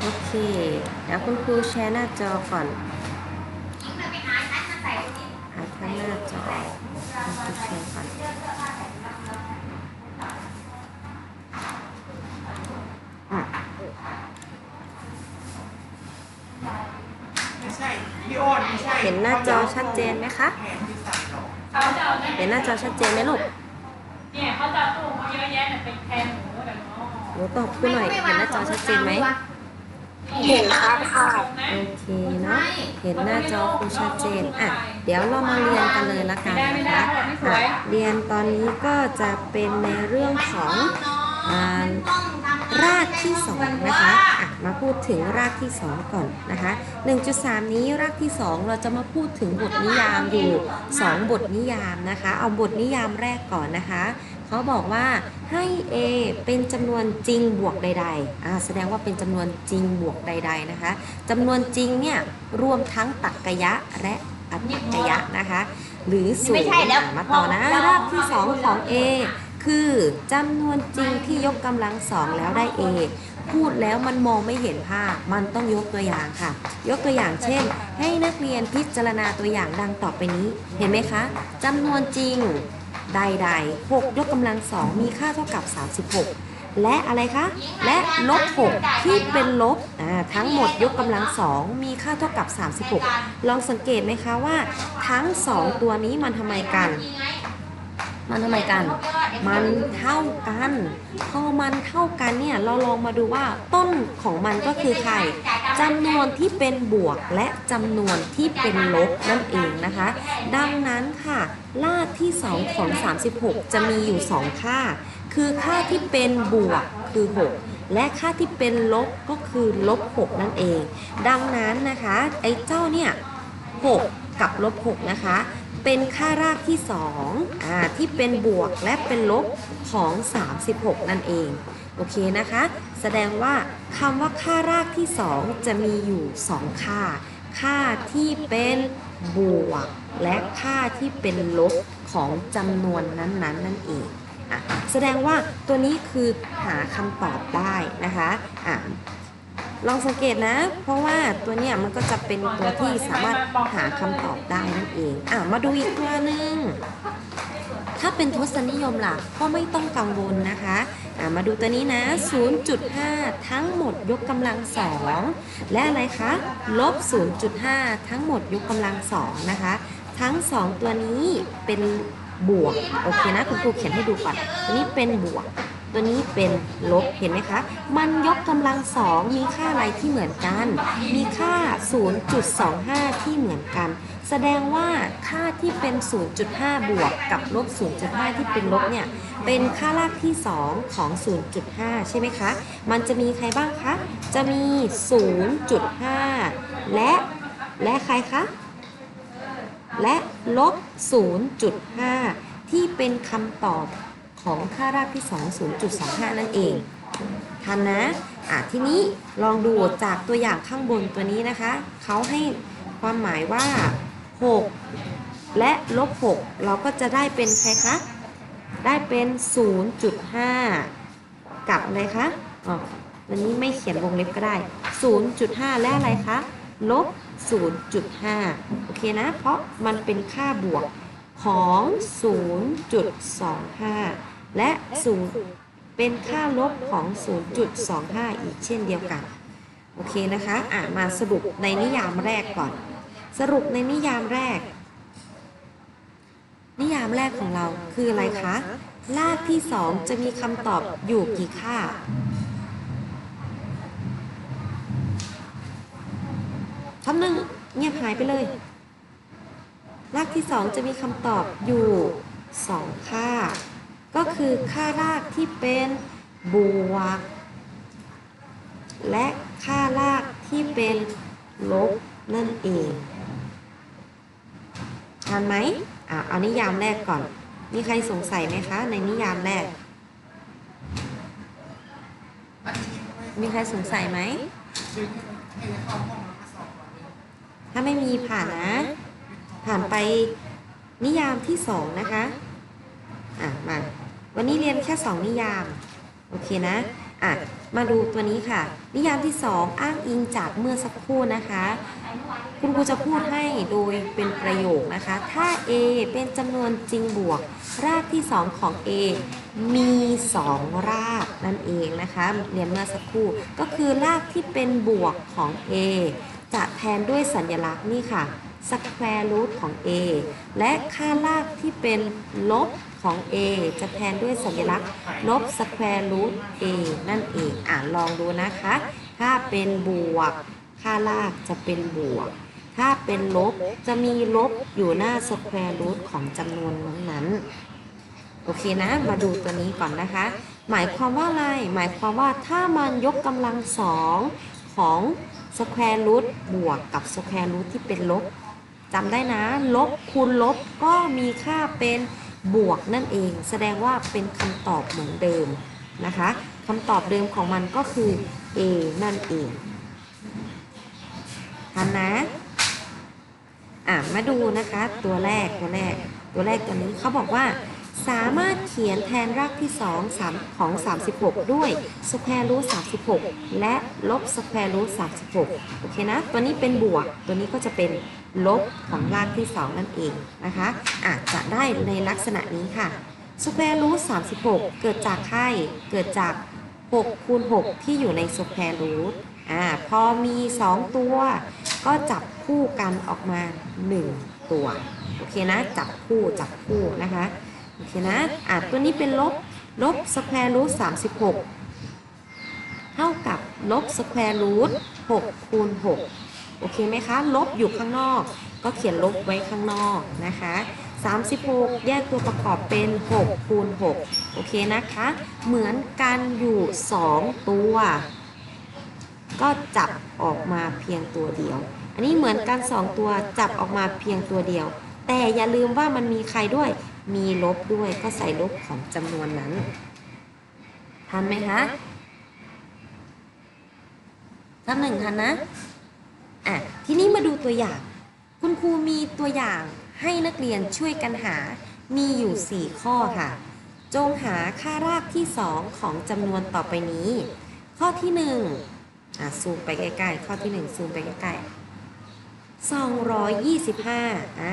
โอเคเดี๋ยวคุณครูแชร์หน้าจอก่อนหาทั้งหน้าจอคุณครูแชร์ก่อนอะไม่ใช่พี่โอนไม่ใช่เห็นหน้าจอชัดเจนไหมคะแผนที่ใส่หรอกเขาจะเอาเห็นหน้าจอชัดเจนไหมลูก เนี่ยเขาจะเอาตู้มาเยอะแยะเนี่ยเป็นแทนหมูเดี๋ยวเนาะหนูตอบคุณหน่อย เห็นหน้าจอชัดเจนไหม เห็นครับค่ะโอเคเนาะเห็นหน้าจอครูชัดเจนอะเดี๋ยวเรามาเรียนกันเลยละกันนะคะอะเรียนตอนนี้ก็จะเป็นในเรื่องของอ่ารากที่สองนะคะอะมาพูดถึงรากที่สองก่อนนะคะ1.3 นี้รากที่สองเราจะมาพูดถึงบทนิยามอยู่ 2 บทนิยามนะคะ เอาบทนิยามแรกก่อนนะคะ เขาบอกว่าให้ A เป็นจำนวนจริงบวกใดๆอ่าแสดงว่าเป็นจำนวนจริงบวกใด ๆนะคะจำนวนจริงเนี่ยรวมทั้งตรรกยะและอัตตยะนะคะ หรือศูนไม่ย์ใช่แล้วอะมาต่อนะรากที่2ของ A คือจำนวนจริงที่ยกกำลังสองแล้วได้ A พูดแล้วมันมองไม่เห็นภาพ มันต้องยกตัวอย่างค่ะ ยกตัวอย่างเช่น ให้นักเรียนพิจารณาตัวอย่างดังต่อไปนี้ เห็นไหมคะจำนวนจริง ใดๆ6 ยกกำลังสองมีค่าเท่ากับ 36 และอะไรคะ และลบ 6 ที่เป็นลบทั้งหมดยกกำลังสองมีค่าเท่ากับ 36 ลองสังเกตไหมคะว่า ทั้ง 2 ตัวนี้มันทำไมกัน มันทำไมกัน มันเท่ากัน พอมันเท่ากันเนี่ยเราลองมาดูว่าต้นของมันก็คือใครจำนวนที่เป็นบวกและจำนวนที่เป็นลบนั่นเองนะคะ ดังนั้นค่ะรากที่ 2 ของ 36 จะมีอยู่ 2 ค่า คือค่าที่เป็นบวกคือ 6และค่าที่เป็นลบก็คือลบ 6 นั่นเอง ดังนั้นนะคะ ไอ้เจ้าเนี่ย 6 กับลบ 6 นะคะ เป็นค่ารากที่2อ่าที่เป็นบวกและเป็นลบของ 36 นั่นเอง โอเคนะคะ แสดงว่าคำว่าค่ารากที่ 2 จะมีอยู่ 2 ค่า ค่าที่เป็นบวก และค่าที่เป็นลบของจำนวนนั้นๆนั่นเองอะแสดงว่าตัวนี้คือหาคำตอบได้นะคะอะ ลองสังเกตนะ เพราะว่าตัวเนี้ยมันก็จะเป็นตัวที่สามารถหาคำตอบได้นั่นเองอะมาดูอีกตัวหนึ่งถ้าเป็นทศนิยมล่ะก็ไม่ต้องกังวลนะคะอะมาดูตัวนี้นะ 0.5 ทั้งหมดยกกำลังสองและอะไรคะลบ 0.5 ทั้งหมดยกกำลังสองนะคะ ทั้ง 2 ตัวนี้เป็นบวก โอเคนะ คุณครูเขียนให้ดูก่อน ตัวนี้เป็นบวก ตัวนี้เป็นลบเห็นไหมคะ มันยกกำลังสองมีค่าอะไรที่เหมือนกัน มีค่า 0.25 ที่เหมือนกัน แสดงว่าค่าที่เป็น 0.5 บวกกับลบ 0.5 ที่เป็นลบเนี่ย เป็นค่ารากที่ 2 ของ 0.5 ใช่ไหมคะ มันจะมีใครบ้างคะ จะมี 0.5 และ และใครคะ และลบ 0.5 ที่เป็นคำตอบ ของค่ารากที่ 2 0.25 นั่นเองทันนะอะทีนี้ลองดูจากตัวอย่างข้างบนตัวนี้นะคะ เขาให้ความหมายว่า 6 และลบ 6 เราก็จะได้เป็นใครคะ ได้เป็น 0.5 กับอะไรคะอ๋อวันนี้ไม่เขียนวงเล็บก็ได้ 0.5 และอะไรคะลบ 0.5 โอเคนะ เพราะมันเป็นค่าบวกของ 0.25 และ0เป็นค่าลบของ 0.25 อีกเช่นเดียวกัน โอเคนะคะอะมาสรุปในนิยามแรกก่อน สรุปในนิยามแรก นิยามแรกของเราคืออะไรคะรากที่ 2 จะมีคำตอบอยู่กี่ค่า คำหนึ่งเงียบหายไปเลยรากที่ 2 จะมีคำตอบอยู่ 2 ค่า ก็คือค่ารากที่เป็นบวก และค่ารากที่เป็นลบนั่นเองทันไหมอะเอานิยามแรกก่อน มีใครสงสัยไหมคะ ในนิยามแรก มีใครสงสัยไหม ถ้าไม่มีผ่านนะ ผ่านไปนิยามที่สองนะคะ อะ มา วันนี้เรียนแค่สองนิยาม โอเคนะ อะ มาดูตัวนี้ค่ะ นิยามที่ 2 อ้างอิงจากเมื่อสักครู่นะคะ คุณครูจะพูดให้โดยเป็นประโยคนะคะ ถ้า a เป็นจำนวนจริงบวก รากที่ 2 ของ a มี 2 รากนั่นเองนะคะ เรียนเมื่อสักครู่ ก็คือรากที่เป็นบวกของ a จะแทนด้วยสัญลักษณ์นี่ค่ะ square root ของ a และค่ารากที่เป็นลบ ของ a จะแทนด้วยสัญลักษณ์ลบ square root a นั่นเองอ่านลองดูนะคะ ถ้าเป็นบวก ค่ารากจะเป็นบวก ถ้าเป็นลบจะมีลบอยู่หน้า square root ของจำนวนนั้นโอเคนะ มาดูตัวนี้ก่อนนะคะ หมายความว่าอะไร หมายความว่าถ้ามันยกกำลังสองของ square root บวกกับ square root ที่เป็นลบจำได้นะ ลบคูณลบก็มีค่าเป็น บวกนั่นเอง แสดงว่าเป็นคำตอบเหมือนเดิมนะคะคำตอบเดิมของมันก็คือ A นั่นเองทันนะอะมาดูนะคะตัวแรกตัวแรก ตัวแรกตัวนี้เขาบอกว่า สามารถเขียนแทนรากที่ 2 3 ของ 36 ด้วย square root 36 และลบ square root 36 โอเคนะ ตัวนี้เป็นบวก ตัวนี้ก็จะเป็น ลบของรากที่ 2 นั่นเองนะคะอาจจะได้ในลักษณะนี้ค่ะ square root 36 เกิดจากใครเกิดจาก 6 คูณ 6 ที่อยู่ใน square root อ่าพอมี 2 ตัว ก็จับคู่กันออกมา 1 ตัว โอเคนะ จับคู่จับคู่นะคะ โอเคนะอะตัวนี้เป็นลบ ลบ square root 36 เท่ากับลบ square root 6คูณ6 โอเคไหมคะ ลบอยู่ข้างนอก ก็เขียนลบไว้ข้างนอกนะคะ 36 แยกตัวประกอบเป็น 6 คูณ 6 โอเคนะคะ เหมือนกันอยู่ 2 ตัว ก็จับออกมาเพียงตัวเดียว อันนี้เหมือนกัน 2 ตัวจับออกมาเพียงตัวเดียว แต่อย่าลืมว่ามันมีใครด้วย มีลบด้วยก็ใส่ลบของจำนวนนั้นทันไหมคะทันหนึ่งทันนะ อะทีนี้มาดูตัวอย่าง คุณครูมีตัวอย่างให้นักเรียนช่วยกันหา มีอยู่ 4 ข้อค่ะ จงหาค่ารากที่ 2 ของจำนวนต่อไปนี้ ข้อที่1อะซูมไปใกล้ๆ ข้อที่ 1 ซูมไปใกล้ๆ225อ่า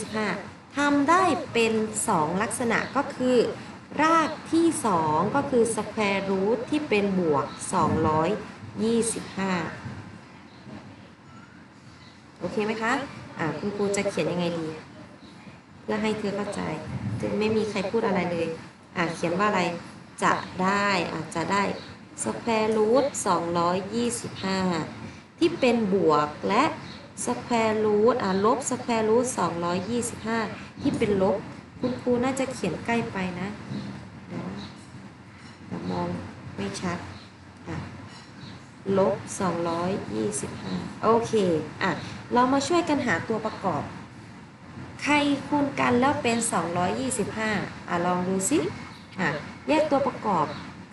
225 ทำได้เป็น 2 ลักษณะก็คือ รากที่ 2 ก็คือ square root ที่เป็นบวก 225 โอเคไหมคะอ่าคุณครูจะเขียนยังไงดี เพื่อให้เธอเข้าใจจะไม่มีใครพูดอะไรเลยอ่าเขียนว่าอะไรจะได้อาจจะได้ square root 225ที่เป็นบวกและ square root อ่าลบ square root 225ที่เป็นลบ คุณครูน่าจะเขียนใกล้ไปนะแต่มองไม่ชัดอะลบ225โอเค อะ เรามาช่วยกันหาตัวประกอบ ใครคูณกันแล้วเป็น 225อะลองดูสิอะแยกตัวประกอบ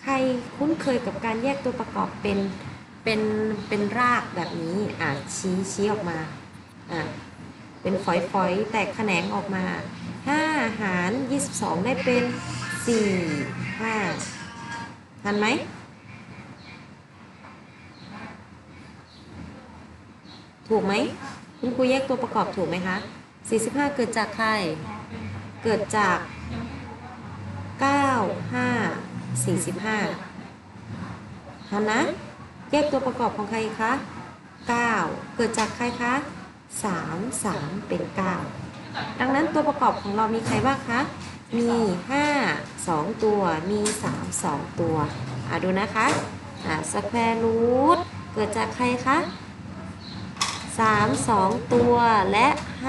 ใครคุ้นเคยกับการแยกตัวประกอบเป็นเป็นเป็นรากแบบนี้อะชี้ชี้ออกมาอะเป็นฝอยๆแตกแขนงออกมา 5 หาร 22 ได้เป็น 4 5ทันไหม ถูกไหมคุณครูแยกตัวประกอบถูกไหมคะ 45 เกิดจากใคร เกิดจาก 9 5 45ทันนะ แยกตัวประกอบของใครคะ 9 เกิดจากใครคะ 3 3 เป็น 9 ดังนั้นตัวประกอบของเรามีใครบ้างคะ มี 5 2 ตัว มี 3 2 ตัว อะดูนะคะ อะสแควร์รูทเกิดจากใครคะ 3 2 ตัวและ 5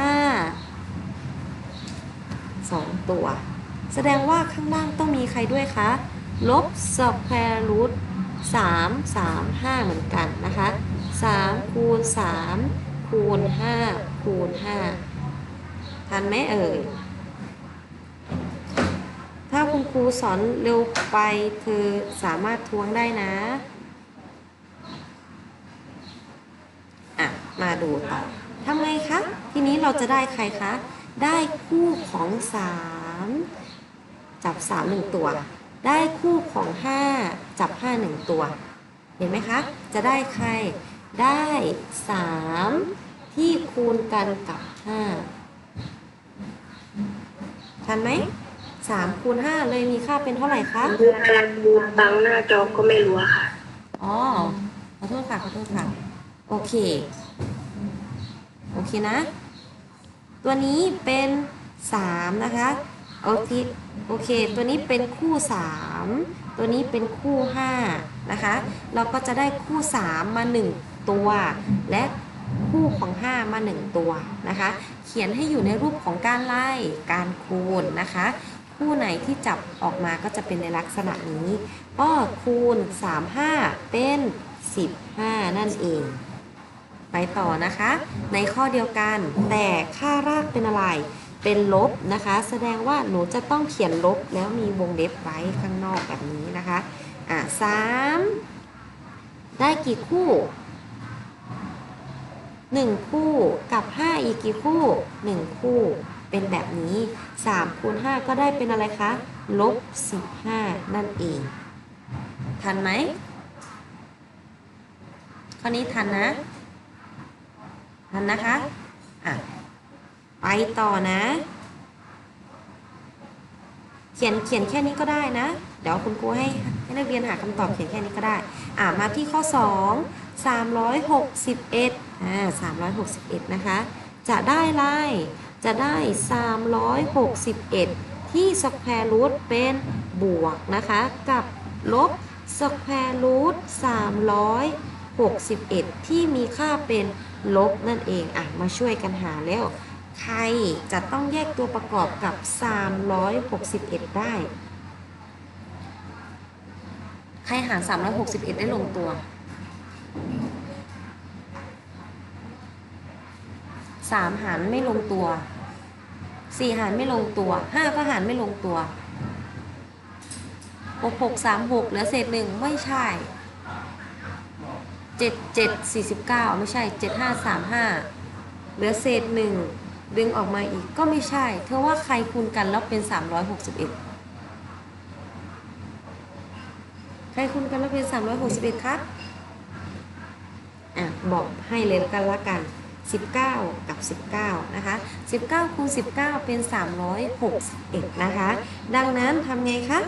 2 ตัว แสดงว่าข้างล่างต้องมีใครด้วยคะ ลบสแควร์รูท3 3 5 เหมือนกันนะคะ 3 คูณ 3 คูณ 5 คูณ 5 ทันไหมเอ่ย ถ้าคุณครูสอนเร็วไปเธอสามารถทวงได้นะ อะ มาดูต่อทำไงคะ ทีนี้เราจะได้ใครคะ ได้คู่ของ 3 จับ 3 1 ตัว ได้คู่ของ 5 จับ 5 1 ตัว เห็นไหมคะ จะได้ใคร ได้ 3 ที่คูณกันกับ 5 ทันไหม3คูณ5เลยมีค่าเป็นเท่าไหร่คะดูกำลังดูตังหน้าจอก็ไม่รู้อะค่ะ อ๋อ ขอโทษค่ะ ขอโทษค่ะ โอเค โอเคนะ ตัวนี้เป็น3นะคะโอเคโอเค ตัวนี้เป็นคู่ 3 ตัวนี้เป็นคู่5นะคะ เราก็จะได้คู่ 3 มา 1 ตัว และคู่ของ 5 มา 1 ตัวนะคะ เขียนให้อยู่ในรูปของการไล่การคูณนะคะ คู่ไหนที่จับออกมาก็จะเป็นในลักษณะนี้ ก็คูณ 3 5 เป็น 15 นั่นเอง ไปต่อนะคะ ในข้อเดียวกัน แต่ค่ารากเป็นอะไร เป็นลบนะคะ แสดงว่าหนูจะต้องเขียนลบแล้วมีวงเล็บไว้ข้างนอกแบบนี้นะคะ อะสามได้กี่คู่หนึ่งคู่กับห้าอีกกี่คู่หนึ่งคู่เป็นแบบนี้สามคูณห้าก็ได้เป็นอะไรคะลบสิบห้านั่นเอง ทันไหมข้อนี้ทันนะ ทันนะคะอะไปต่อนะ เขียนเขียนแค่นี้ก็ได้นะ เดี๋ยวคุณครูให้ให้นักเรียนหาคำตอบเขียนแค่นี้ก็ได้ อ่ามาที่ข้อ 2 361อ่า361 นะคะ จะได้ไรจะได้ 361 ที่สแควร์รูทเป็นบวกนะคะ กับลบสแควร์รูท361 ที่มีค่าเป็น ลบนั่นเองอะมาช่วยกันหาแล้ว ใครจะต้องแยกตัวประกอบกับ 361 ได้ ใครหาร 361 ได้ลงตัว 3 หารไม่ลงตัว 4 หารไม่ลงตัว 5 ก็หารไม่ลงตัว 6 6 3 6เหลือเศษหนึ่งไม่ใช่ เจ็ดเจ็ดสี่สิบเก้าไม่ใช่เจ็ดห้าสามห้าเหลือเศษหนึ่งดึงออกมาอีกก็ไม่ใช่ เธอว่าใครคูณกันแล้วเป็นสามร้อยหกสิบเอ็ดใครคูณกันแล้วเป็นสามร้อยหกสิบเอ็ดครับอะบอกให้เลยกันละกันสิบเก้ากับสิบเก้านะคะสิบเก้าคูณสิบเก้าเป็นสามร้อยหกสิบเอ็ดนะคะ ดังนั้นทำไงคะ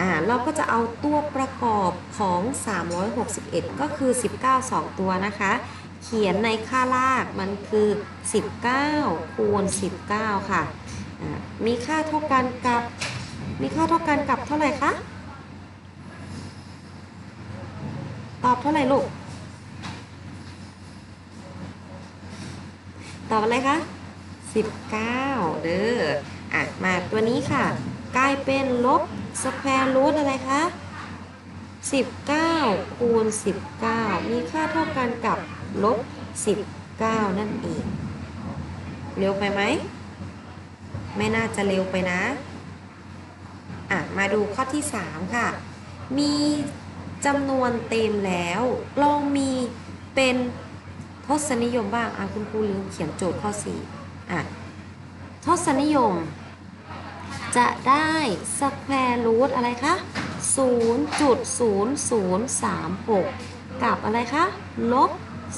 อ่าเราก็จะเอาตัวประกอบของ 361 ก็คือ 19 2 ตัวนะคะ เขียนในค่ารากมันคือ 19 คูณ 19 ค่ะอ่ามีค่าเท่ากันกับ มีค่าเท่ากันกับเท่าไหร่คะ ตอบเท่าไหร่ลูก ตอบอะไรคะ 19 เด้ออะ มาตัวนี้ค่ะ กลายเป็นลบสแควร์รูทอะไรคะ19 คูณ 19 มีค่าเท่ากันกับลบ 19 นั่นเอง เร็วไปไหม ไม่น่าจะเร็วไปนะ อะ มาดูข้อที่ 3 ค่ะ มีจำนวนเต็มแล้ว ลองมีเป็นทศนิยมบ้าง อะ คุณครูลืมเขียนโจทย์ข้อ 4 อะ ทศนิยม จะได้สแควร์รูทอะไรคะ0.0036 กับอะไรคะ ลบ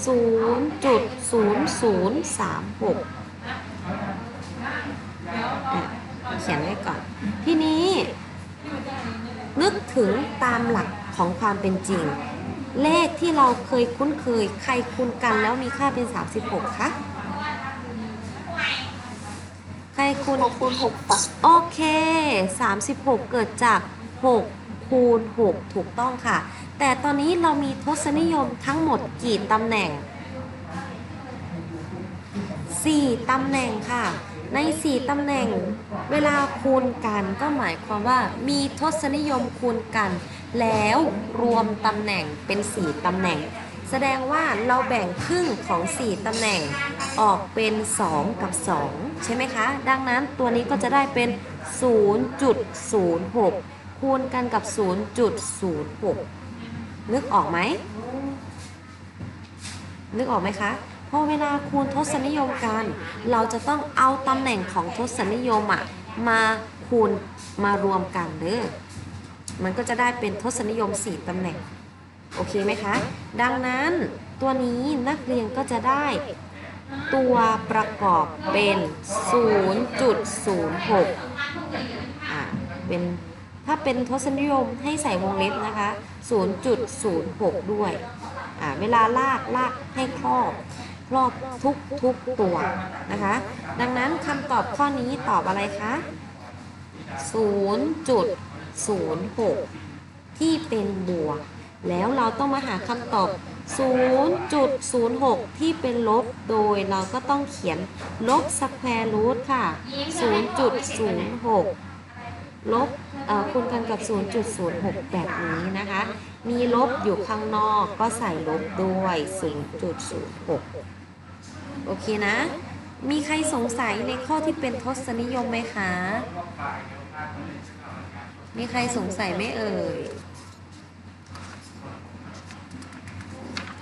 0.0036 เขียนไว้ก่อน ทีนี้ นึกถึงตามหลักของความเป็นจริง เลขที่เราเคยคุ้นเคย ใครคูณกันแล้วมีค่าเป็น 36 คะ ใครคูณ6คูณ6ค่ะโอเค 36 เกิดจาก 6 คูณ 6 ถูกต้องค่ะ แต่ตอนนี้เรามีทศนิยมทั้งหมดกี่ตำแหน่ง 4 ตำแหน่งค่ะ ใน 4 ตำแหน่ง เวลาคูณกันก็หมายความว่ามีทศนิยมคูณกัน แล้วรวมตำแหน่งเป็น 4 ตำแหน่ง แสดงว่าเราแบ่งครึ่งของ 4ตำแหน่งออกเป็น 2 กับ 2 ใช่ไหมคะ ดังนั้นตัวนี้ก็จะได้เป็น 0.06 คูณกันกับ 0.06 นึกออกไหม นึกออกไหมคะ พอเวลาคูณทศนิยมกัน เราจะต้องเอาตำแหน่งของทศนิยมอะมาคูณมารวมกันเด้อมันก็จะได้เป็นทศนิยม 4ตำแหน่ง โอเคไหมคะ ดังนั้นตัวนี้นักเรียนก็จะได้ตัวประกอบเป็น 0.06อ่าเป็นถ้าเป็นทศนิยมให้ใส่วงเล็บนะคะ 0.06 ด้วยอ่าเวลาลากลากให้ครอบครอบทุกทุกตัวนะคะ ดังนั้นคำตอบข้อนี้ตอบอะไรคะ 0.06 ที่เป็นบวก แล้วเราต้องมาหาคำตอบ 0.06 ที่เป็นลบ โดยเราก็ต้องเขียนลบสแควร์รูทค่ะ 0.06 ลบคูณกันกับ 0.06 แบบนี้นะคะ มีลบอยู่ข้างนอกก็ใส่ลบด้วย 0.06 โอเคนะ มีใครสงสัยในข้อที่เป็นทศนิยมไหมคะ มีใครสงสัยไหมเอ่ย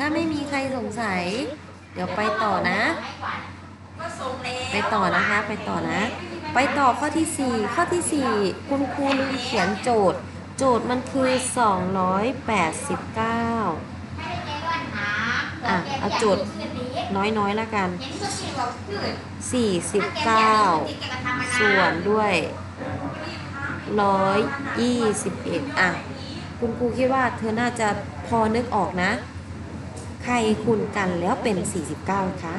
ถ้าไม่มีใครสงสัย เดี๋ยวไปต่อนะ ไปต่อนะคะ ไปต่อนะ ไปต่อข้อที่ 4 ข้อที่ 4 คุณครูลืมเขียนโจทย์ โจทย์มันคือ 289อะเอาโจทย์น้อยๆแล้วกัน 49 ส่วนด้วย 121 อะ คุณครูคิดว่าเธอน่าจะพอนึกออกนะ รคูณกันแล้วเป็น 49 คะ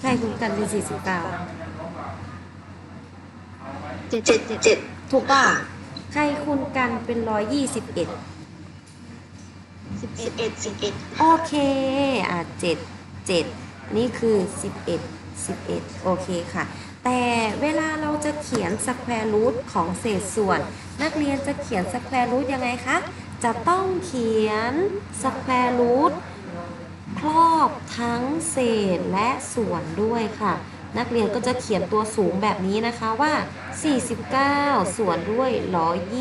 ใครคูณกันเป็น 49 เจ็ดเจ็ดเจ็ดถูกป่ะใครคูณกันเป็น 121สิบเอ็ดสิบเอ็ดโอเค อะเจ็ดเจ็ดนี่คือสิบเอ็ดสิบเอ็ดโอเคค่ะ แต่เวลาเราจะเขียนสแควร์รูทของเศษส่วน นักเรียนจะเขียนสแควร์รูทยังไงคะ จะต้องเขียนสแควร์รูทครอบทั้งเศษและส่วนด้วยค่ะ นักเรียนก็จะเขียนตัวสูงแบบนี้นะคะว่า 49 ส่วนด้วย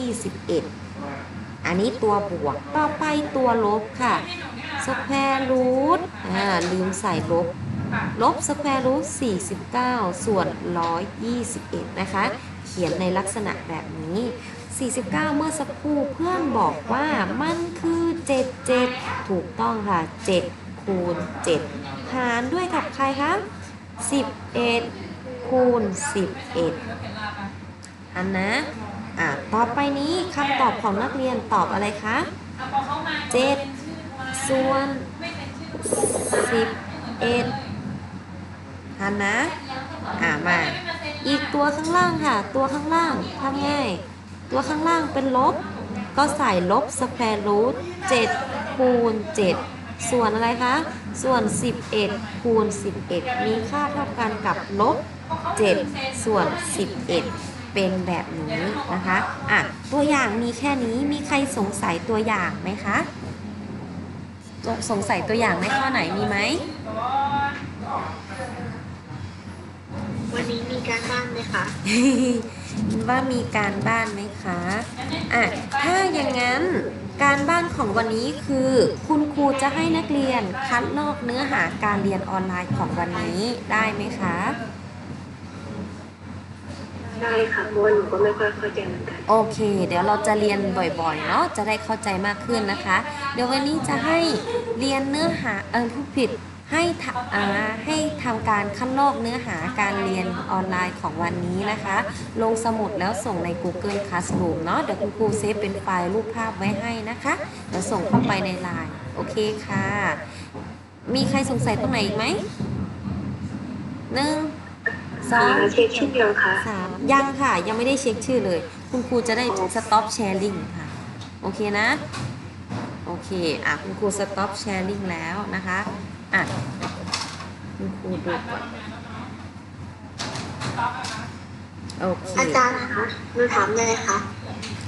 121 อันนี้ตัวบวกต่อไปตัวลบค่ะสแควร์รูทอ่าลืมใส่ลบ ลบสแควร์รูท49 ส่วน 121 นะคะ เขียนในลักษณะแบบนี้ 49 เมื่อสักครู่เพื่อนบอกว่ามันคือ 77 ถูกต้องค่ะ 7 คูณ 7 หารด้วยกับใครคะ11 คูณ 11 อันนะ อะ ต่อไปนี้คำตอบของนักเรียนตอบอะไรคะเจ็ดส่วน 11ทันนะ อ่ามา อีกตัวข้างล่างค่ะ ตัวข้างล่างทำง่าย ตัวข้างล่างเป็นลบ ก็ใส่ลบสแควร์รูท7คูณ7 ส่วนอะไรคะ ส่วน 11คูณ11 มีค่าเท่ากันกับลบ 7 ส่วน 11 เป็นแบบนี้นะคะอะตัวอย่างมีแค่นี้มีใครสงสัยตัวอย่างไหมคะสงสัยตัวอย่างในข้อไหนมีไหมวันนี้มีการบ้านไหมคะ ว่ามีการบ้านไหมคะอะถ้าอย่างนั้นการบ้านของวันนี้คือคุณครูจะให้นักเรียนคัดลอกเนื้อหาการเรียนออนไลน์ของวันนี้ได้ไหมคะ ได้ค่ะเพราะว่าหนูก็ไม่ค่อยเข้าใจเหมือนกันโอเค เดี๋ยวเราจะเรียนบ่อยๆเนาะจะได้เข้าใจมากขึ้นนะคะ เดี๋ยววันนี้จะให้เรียนเนื้อหาเออผู้ผิด ให้ทำอ่าให้ทำการคัดลอกเนื้อหาการเรียนออนไลน์ของวันนี้นะคะ ลงสมุดแล้วส่งใน Google Classroom เนาะเดี๋ยวคุณครูเซฟเป็นไฟล์รูปภาพไว้ให้นะคะเดี๋ยวส่งเข้าไปในไลน์โอเคค่ะ มีใครสงสัยตรงไหนอีกไหมหนึ่งสองเช็คชื่อยังคะสามยังค่ะ ยังไม่ได้เช็คชื่อเลย คุณครูจะได้ stop sharing ค่ะ โอเคนะ โอเค อะ คุณครู stop sharing แล้วนะคะ อะคุณครูดูก่อนโอเคอาจารย์คะหนูถามเลยค่ะ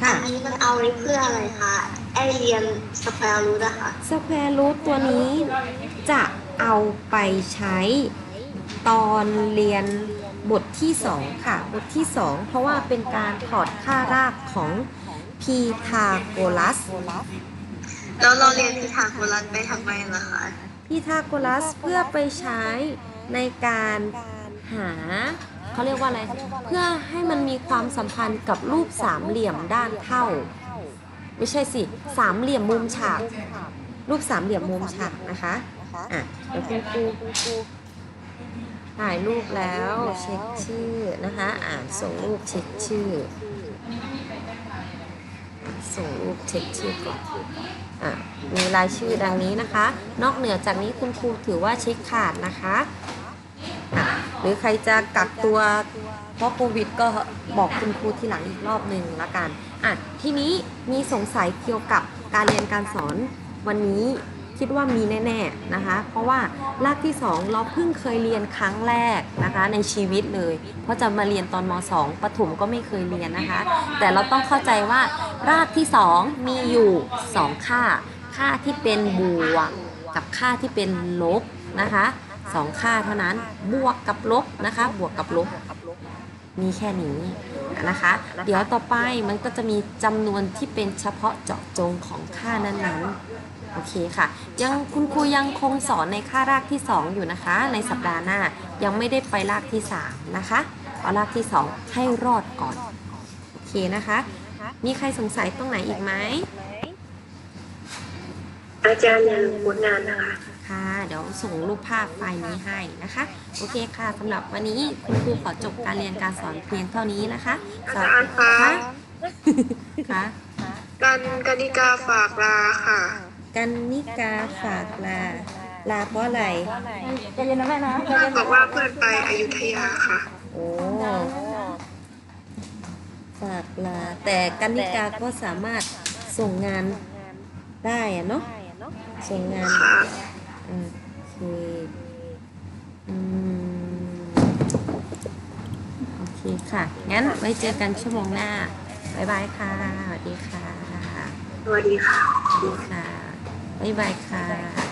ค่ะอันนี้มันเอาไว้เพื่ออะไรคะไอเรียนสแควร์รูทอะค่ะ สแควร์รูทตัวนี้จะเอาไปใช้ตอนเรียนบทที่ 2 ค่ะ บทที่ 2 เพราะว่าเป็นการถอดค่ารากของพีทาโกรัส แล้วเราเรียนพิธาโกรัสไปทำไมล่ะคะ พีทาโกรัสเพื่อไปใช้ในการหาเขาเรียกว่าอะไร เพื่อให้มันมีความสัมพันธ์กับรูปสามเหลี่ยมด้านเท่า ไม่ใช่สิสามเหลี่ยมมุมฉาก รูปสามเหลี่ยมมุมฉากนะคะอะเดี๋ยวคุณครูถ่ายรูปแล้วเช็คชื่อนะคะ อ่านส่งรูปเช็คชื่อ ส่งรูปเช็คชื่อก่อนอะมีรายชื่อดังนี้นะคะ นอกเหนือจากนี้คุณครูถือว่าเช็คขาดนะคะอะหรือใครจะกักตัวเพราะโควิดก็บอกคุณครูทีหลังอีกรอบหนึ่งละกันอะทีนี้มีสงสัยเกี่ยวกับการเรียนการสอนวันนี้ คิดว่ามีแน่ๆนะคะ เพราะว่ารากที่ 2 เราเพิ่งเคยเรียนครั้งแรกนะคะในชีวิตเลย เพราะจะมาเรียนตอนม 2ปฐมก็ไม่เคยเรียนนะคะ แต่เราต้องเข้าใจว่ารากที่ 2 มีอยู่ 2 ค่า ค่าที่เป็นบวกกับค่าที่เป็นลบนะคะสองค่าเท่านั้นบวกกับลบนะคะ บวกกับลบมีแค่นี้นะคะ เดี๋ยวต่อไปมันก็จะมีจำนวนที่เป็นเฉพาะเจาะจงของค่านั้นๆ โอเคค่ะ ยังคุณครูยังคงสอนในค่ารากที่ 2 อยู่นะคะ ในสัปดาห์หน้ายังไม่ได้ไปรากที่ 3 นะคะ เอารากที่ 2 ให้รอดก่อน โอเคนะคะ มีใครสงสัยตรงไหนอีกไหมอาจารย์อย่าลืมผลงานนะคะค่ะเดี๋ยวส่งรูปภาพไฟล์นี้ให้นะคะ โอเคค่ะสำหรับวันนี้คุณครูขอจบการเรียนการสอนเพียงเท่านี้นะคะอาสวัสจารดีย์คะค่ะค่ะกันกนิกาฝากลาค่ะ กันนิกาฝากลา ลาเพราะอะไรใจเย็นนะแม่นะเพื่อนบอกว่าเพื่อนไปอยุธยาค่ะ โอ้ฝากลา แต่กันนิกาก็สามารถส่งงานได้อะเนาะส่งงานค่ะโอเคอืมโอเคค่ะ งั้นไว้เจอกันชั่วโมงหน้า บ๊ายบายค่ะ สวัสดีค่ะ สวัสดีค่ะสวัสดีค่ะ บ๊ายบายค่ะ